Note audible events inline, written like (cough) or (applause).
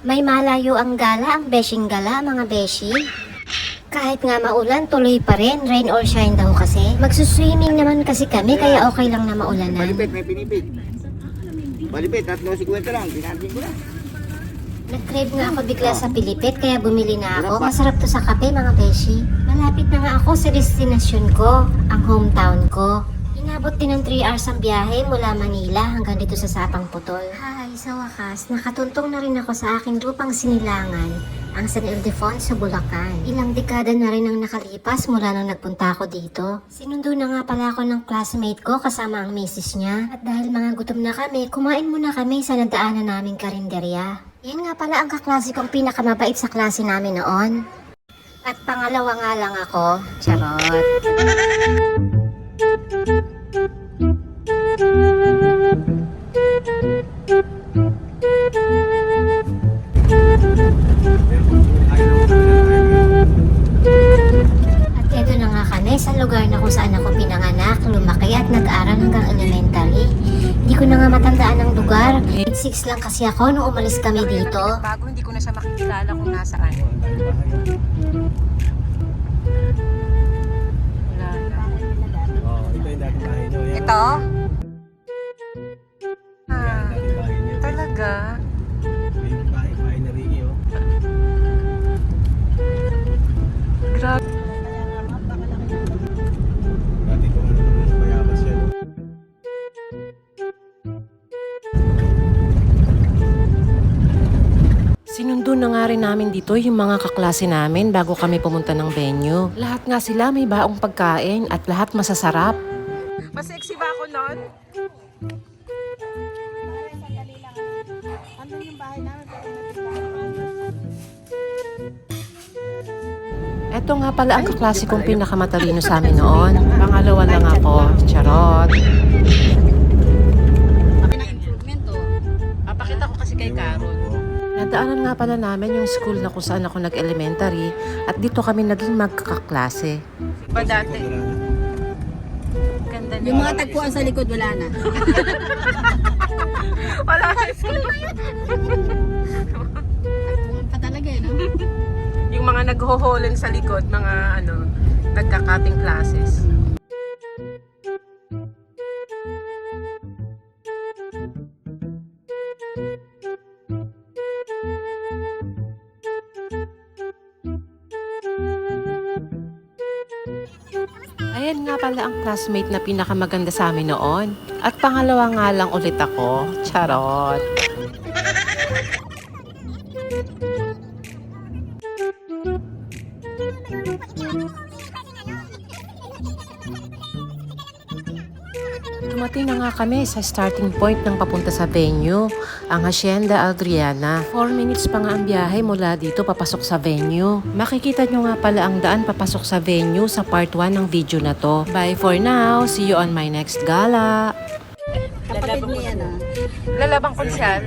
May malayo ang gala, ang beshing gala, mga beshi. Kahit nga maulan, tuloy pa rin. Rain or shine daw kasi. Magsuswimming naman kasi kami, kaya okay lang na maulanan. Balipit, may pinipit. Balipit, tatlo si kwenta lang. Pinansin ko na. Nag-crave nga ako bigla sa Pilipit, kaya bumili na ako. Masarap to sa kape, mga beshi. Malapit na nga ako sa destinasyon ko, ang hometown ko. Inabot din ng 3 hours ang biyahe mula Manila hanggang dito sa Sapang Putol. Hay, sa wakas, nakatuntong na rin ako sa aking lupang sinilangan, ang San Ildefonso, Bulacan. Ilang dekada na rin ang nakalipas mula nang nagpunta ako dito. Sinundo na nga pala ako ng classmate ko kasama ang misis niya. At dahil mga gutom na kami, kumain muna kami sa nadaanan naming karinderya. Yan nga pala ang kaklase kong pinakamabait sa klase namin noon. At pangalawa nga lang ako, charot. Kung saan ako pinanganak, lumaki at nag-aral hanggang elementary. Hindi ko na nga matandaan ang lugar. Grade 6 lang kasi ako nung umalis kami dito. Bago hindi ko na siya makikilala kung nasaan. Sinundo na nga rin namin dito yung mga kaklase namin bago kami pumunta ng venue. Lahat nga sila may baong pagkain at lahat masasarap. Mas sexy ba ako nun? Eto nga pala ang kaklase kong pinakamatalino sa amin noon. (laughs) Pangalawa lang ako, charot. Nadaanan nga pala namin yung school na kung saan ako nag-elementary at dito kami naging magkakaklase. Ba dati? Ganda niya. Yung mga tagpuan sa likod, wala na. (laughs) Wala high school. Tagpuan pa talaga eh, no? (laughs) Yung mga naghoholen sa likod, mga ano, nagkakating classes. Ayan nga pala ang classmate na pinakamaganda sa amin noon. At pangalawa nga lang ulit ako, charot. (laughs) Dumating na nga kami sa starting point ng papunta sa venue, ang Hacienda Adriana. 4 minutes pa nga ang biyahe mula dito papasok sa venue. Makikita nyo nga pala ang daan papasok sa venue sa part 1 ng video na to. Bye for now, see you on my next gala. Kapatid niya na. Lalabang ko siya. (laughs)